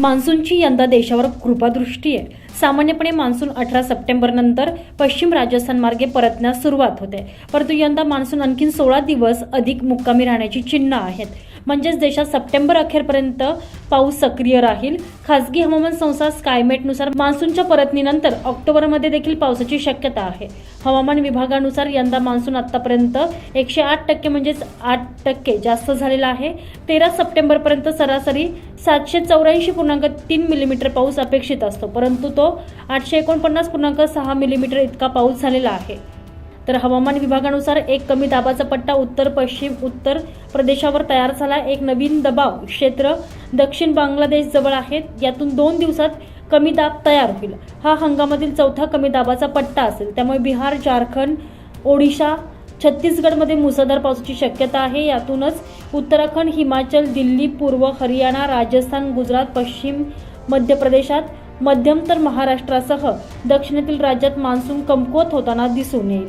मान्सूनची यंदा देशावर कृपादृष्टी आहे. सामान्यपणे मान्सून अठरा सप्टेंबरनंतर पश्चिम राजस्थान मार्गे परतण्यास सुरुवात होते. परंतु यंदा मान्सून आणखीन सोळा दिवस अधिक मुक्कामी राहण्याची चिन्ह आहेत. म्हणजेच देशात सप्टेंबर अखेरपर्यंत पाऊस सक्रिय राहील. खासगी हवामान संस्था स्कायमेटनुसार मान्सूनच्या परतणीनंतर ऑक्टोबरमध्ये देखील पावसाची शक्यता आहे. हवामान विभागानुसार यंदा मान्सून आतापर्यंत एकशे आठ टक्के म्हणजेच आठ टक्के जास्त झालेला आहे. तेरा सप्टेंबरपर्यंत सरासरी सातशे चौऱ्याऐंशी पूर्णांक तीन मिलीमीटर पाऊस अपेक्षित असतो. परंतु तो आठशे एकोणपन्नास पूर्णांक सहा मिलीमीटर इतका पाऊस झालेला आहे. तर हवामान विभागानुसार एक कमी दाबाचा पट्टा उत्तर पश्चिम उत्तर प्रदेशावर तयार झाला. एक नवीन दबाव क्षेत्र दक्षिण बांगलादेश जवळ आहेत यातून दोन दिवसात कमी दाब तयार होईल. हा हंगामातील चौथा कमी दाबाचा पट्टा असेल. त्यामुळे बिहार झारखंड ओडिशा छत्तीसगडमध्ये मुसळधार पावसाची शक्यता आहे. यातूनच उत्तराखंड हिमाचल दिल्ली पूर्व हरियाणा राजस्थान गुजरात पश्चिम मध्य प्रदेशात मध्यम तर महाराष्ट्रासह दक्षिणेतील राज्यात मान्सून कमकुवत होताना दिसून येईल.